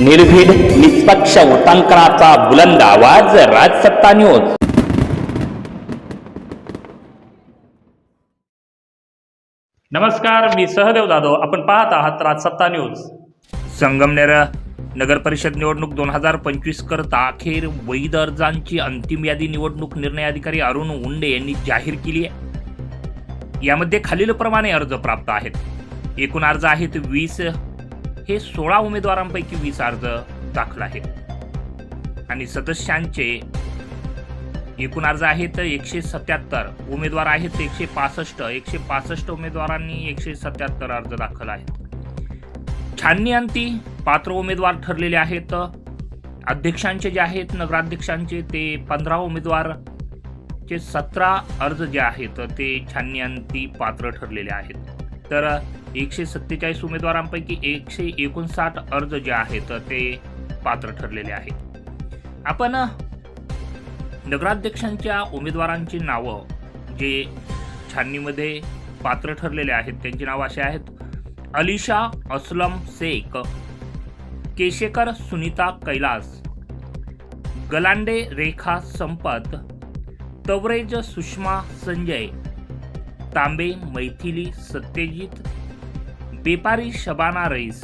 निर्भीड निष्पक्ष उटांकनाचा बुलंद आवाज राजसत्ता न्यूज नमस्कार मी सहदेव जाधव. आपण पाहत आहात राजसत्ता न्यूज संगमनेर नगर परिषद निवडणूक दोन हजार पंचवीस करता अखेर वैध अर्जांची अंतिम यादी निवडणूक निर्णय अधिकारी अरुण उंडे यांनी जाहीर केली आहे. यामध्ये खालीलप्रमाणे अर्ज प्राप्त आहेत. एकूण अर्ज आहेत वीस हे सोळा उमेदवारांपैकी वीस अर्ज दाखल आहेत. आणि सदस्यांचे एकूण अर्ज आहेत एकशे सत्याहत्तर उमेदवार आहेत एकशे पासष्ट एकशे पासष्ट उमेदवारांनी एकशे सत्याहत्तर अर्ज दाखल आहेत. छाननी अंती पात्र उमेदवार ठरलेले आहेत. अध्यक्षांचे जे आहेत नगराध्यक्षांचे ते पंधरा उमेदवार चे सतरा अर्ज जे आहेत ते छाननी अंती पात्र ठरलेले आहेत. तर एकशे सत्तेचाळीस उमेदवारांपैकी एकशे एकोणसाठ अर्ज जे आहेत ते पात्र ठरलेले आहेत. आपण नगराध्यक्षांच्या उमेदवारांची नावं जे छाननीमध्ये पात्र ठरलेले आहेत त्यांची नावं अशी आहेत. अलिशा असलम शेख केशेकर सुनीता कैलास गलांडे रेखा संपत तवरेज सुषमा संजय तांबे मैथिली सत्यजित बेपारी शबाना रईस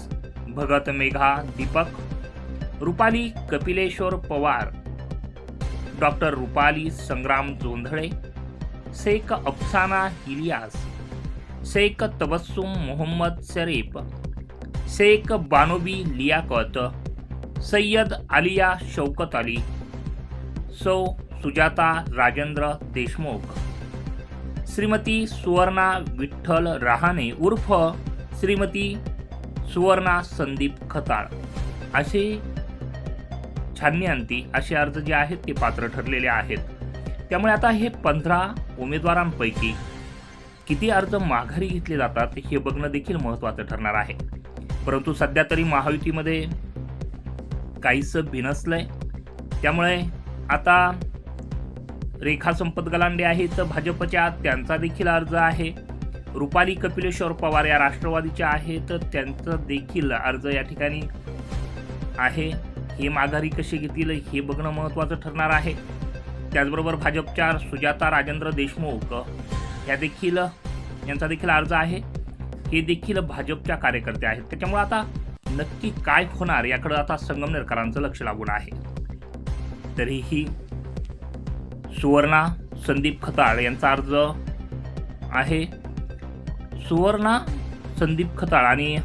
भगत मेघा दीपक रुपाली कपिलेश्वर पवार डॉक्टर रुपाली संग्राम जोंधळे शेख अफसाना हिलियास शेख तबस्सुम मोहम्मद शरीफ शेख बानोबी लियाकत सय्यद आलिया शौकत अली सौ सुजाता राजेंद्र देशमुख। श्रीमती सुवर्णा विठ्ठल रहाणे उर्फ श्रीमती सुवर्णा संदीप खताळ. असे छाननी अंती असे अर्ज जे आहेत ते पात्र ठरलेले आहेत. त्यामुळे आता हे पंधरा उमेदवारांपैकी किती अर्ज माघारी घेतले जातात हे बघणं देखील महत्त्वाचं ठरणार आहे. परंतु सध्या तरी महायुतीमध्ये काहीसं भिनसलंय. त्यामुळे आता रेखा संपत गलांडे आहेत. भाजपच्या त्यांचा देखील अर्ज आहे. रुपाली कपिलेश्वर पवार या राष्ट्रवादीच्या आहेत. त्यांचा देखील अर्ज या ठिकाणी आहे. हे माघारी कशी घेतील हे बघणं महत्त्वाचं ठरणार आहे. त्याचबरोबर भाजपच्या सुजाता राजेंद्र देशमुख या देखील यांचा देखील अर्ज आहे. हे देखील भाजपच्या कार्यकर्ते आहेत. त्याच्यामुळे आता नक्की काय होणार याकडे आता संगमनेरकरांचं लक्ष लागून आहे. तरीही सुवर्णा संदीप खताळ यांचा अर्ज आहे. सुवर्णा संदीप खताळ आणि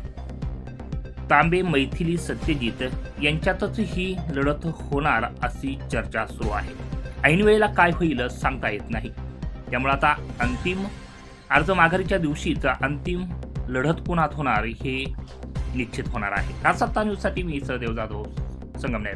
तांबे मैथिली सत्यजित यांच्यातच ही लढत होणार अशी चर्चा सुरू आहे. ऐन वेळेला काय होईल सांगता येत नाही. त्यामुळे आता अंतिम अर्ज माघारीच्या दिवशीच अंतिम लढत कोणात होणार हे निश्चित होणार आहे. हा सत्ता न्यूजसाठी मी Sahadev Jadhav Sangamner.